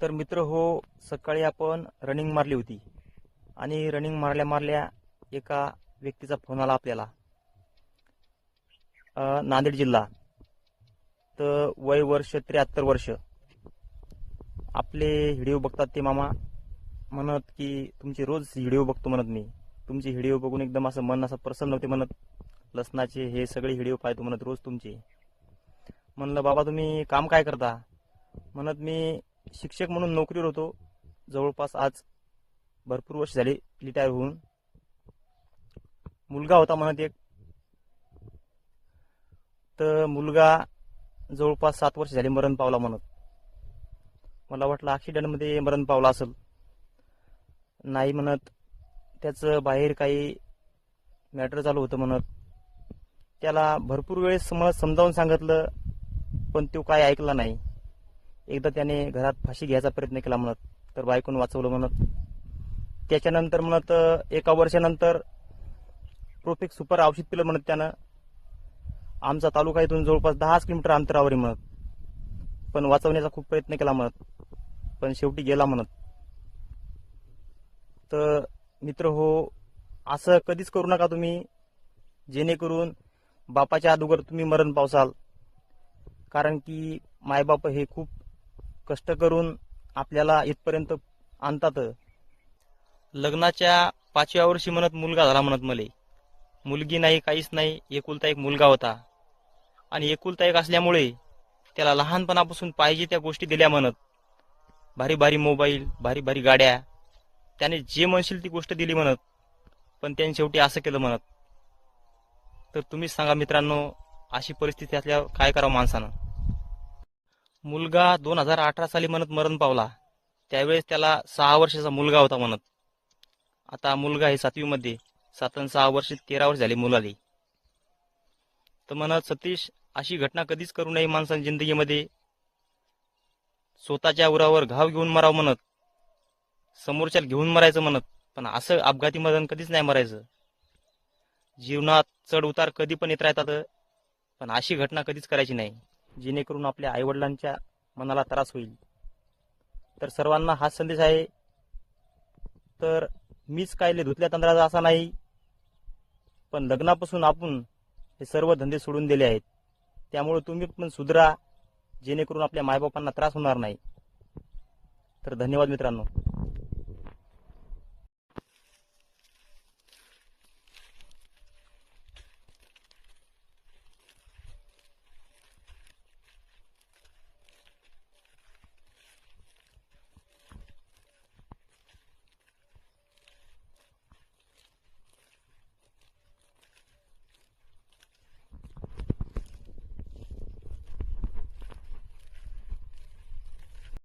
तर मित्र हो सकाळी आपण रनिंग मारली होती. आणि रनिंग मारल्या मारल्या एका व्यक्तीचा फोन आला आपल्याला. नांदेड जिल्हा. तर वय वर्ष त्र्याहत्तर वर्ष. आपले व्हिडिओ बघतात ते मामा. म्हणत की तुमचे रोज व्हिडिओ बघतो म्हणत मी. तुमचे व्हिडिओ बघून एकदम असं मन असं प्रसन्न होते म्हणत. लसणाचे हे सगळे व्हिडिओ पाहतो म्हणत रोज तुमचे. म्हणलं बाबा तुम्ही काम काय करता? म्हणत मी शिक्षक म्हणून नोकरीवर होतो. जवळपास आज भरपूर वर्ष झाले रिटायर होऊन. मुलगा होता म्हणत एक. तर मुलगा जवळपास सात वर्ष झाले मरण पावला म्हणत. मला वाटलं ॲक्सिडेंटमध्ये मरण पावला असेल. नाही म्हणत. त्याचं बाहेर काही मॅटर चालू होतं म्हणत. त्याला भरपूर वेळेस मला समजावून सांगितलं पण तो काय ऐकला नाही. एकदा त्याने घरात फाशी घ्यायचा प्रयत्न केला म्हणत तर बायकून वाचवलं म्हणत. त्याच्यानंतर म्हणत एका वर्षानंतर प्रोफेक्स सुपर औषध पिलं म्हणत त्यानं. आमचा तालुका इथून जवळपास दहाच किलोमीटर अंतरावर म्हणत. पण वाचवण्याचा खूप प्रयत्न केला म्हणत. पण शेवटी गेला म्हणत. तर मित्र हो असं कधीच करू नका तुम्ही. जेणेकरून बापाच्या अगोदर तुम्ही मरण पावसाल. कारण की मायबाप हे खूप कष्ट करून आपल्याला इथपर्यंत आणतात. लग्नाच्या पाचव्या वर्षी म्हणत मुलगा झाला म्हणत मले. मुलगी नाही काहीच नाही एकुलता एक मुलगा होता. आणि एकुलता एक असल्यामुळे त्याला लहानपणापासून पाहिजे त्या गोष्टी दिल्या म्हणत. भारी भारी मोबाईल भारी भारी गाड्या. त्याने जे म्हणशील ती गोष्ट दिली म्हणत. पण त्याने शेवटी असं केलं म्हणत. तर तुम्हीच सांगा मित्रांनो अशी परिस्थिती असल्यावर काय करावं माणसानं? मुलगा दोन हजार अठरा साली म्हणत मरण पावला. त्यावेळेस त्याला सहा वर्षाचा मुलगा होता म्हणत. आता मुलगा आहे सातवीमध्ये सात आणि सहा वर्ष तेरा वर्ष झाले मुलाली. तर म्हणत सतीश अशी घटना कधीच करू नये माणसाने जिंदगीमध्ये. स्वतःच्या उरावर घाव घेऊन मराव म्हणत. समोरच्या घेऊन मरायचं म्हणत. पण असं अपघाती मरण कधीच नाही मरायचं. जीवनात चढ उतार कधी पण येत राहतात. पण अशी घटना कधीच करायची नाही. जेणेकरून आपल्या आईवडिलांच्या मनाला त्रास होईल. तर सर्वांना हाच संदेश आहे. तर मीच कायले धुतल्या तंत्राचा असा नाही पण लग्नापासून आपण हे सर्व धंदे सोडून दिले आहेत. त्यामुळे तुम्ही पण सुधरा जेणेकरून आपल्या मायबापांना त्रास होणार नाही. तर धन्यवाद मित्रांनो.